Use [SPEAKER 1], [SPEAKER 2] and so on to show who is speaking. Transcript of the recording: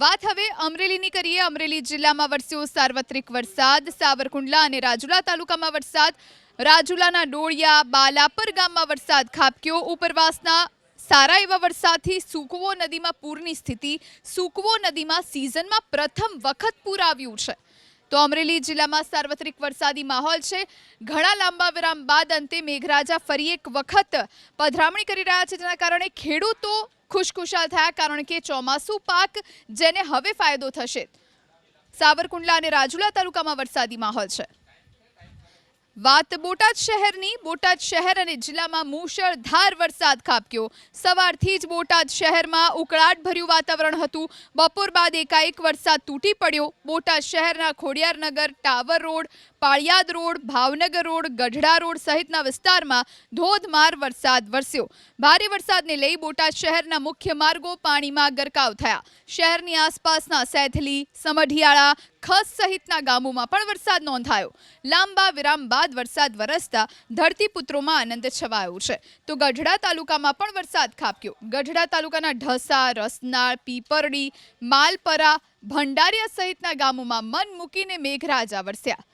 [SPEAKER 1] વાત હવે અમરેલીની કરીએ. અમરેલી જિલ્લામાં વરસ્યો સાર્વત્રિક વરસાદ. સાવરકુંડલા અને રાજુલા તાલુકામાં વરસાદ. રાજુલાના ડોળિયા, બાલાપર ગામમાં વરસાદ ખાબક્યો. ઉપરવાસના સારા એવા વરસાદથી સુકવો નદીમાં પૂરની સ્થિતિ. સુકવો નદીમાં સિઝનમાં પ્રથમ વખત પૂર આવ્યું છે. તો અમરેલી જિલ્લામાં સાર્વત્રિક વરસાદી માહોલ છે. ઘણા લાંબા વિરામ બાદ અંતે મેઘરાજા ફરી એક વખત પધરામણી કરી રહ્યા છે. જેના કારણે ખેડૂતો ખુશખુશાલ થયા કારણ કે ચોમાસું પાક જેને હવે ફાયદો થશે. સાવરકુંડલા અને રાજુલા તાલુકામાં વરસાદી માહોલ છે. વાત બોટાદ શહેરની. બોટાદ શહેર અને જિલ્લામાં મુશળધાર વરસાદ ખાબક્યો. સવારથી જ બોટાદ શહેરમાં ઉકળાટભર્યું વાતાવરણ હતું. બપોર બાદ એકાએક વરસાદ તૂટી પડ્યો. બોટાદ શહેરના Khodiyarnagar, tower road, Paliyad road, Bhavnagar road, Gadhada road સહિતના વિસ્તારમાં ધોધમાર વરસાદ વરસ્યો. ભારે વરસાદને લઈ બોટાદ શહેરના મુખ્ય માર્ગો પાણીમાં ગરકાવ થયા. શહેરની આસપાસના સેથલી, સમઢિયાળા, ખસ સહિતના ગામોમાં પણ વરસાદ નોંધાયો. લાંબા વિરામ બાદ વરસાદ વરસતા ધરતીપુત્રોમાં આનંદ છવાયો છે. તો ગઢડા તાલુકામાં પણ વરસાદ ખાબક્યો. ગઢડા તાલુકાના ઢસા, રસનાળ, પીપરડી, માલપરા, ભંડારિયા સહિતના ગામોમાં મન મૂકીને મેઘરાજા વરસ્યા.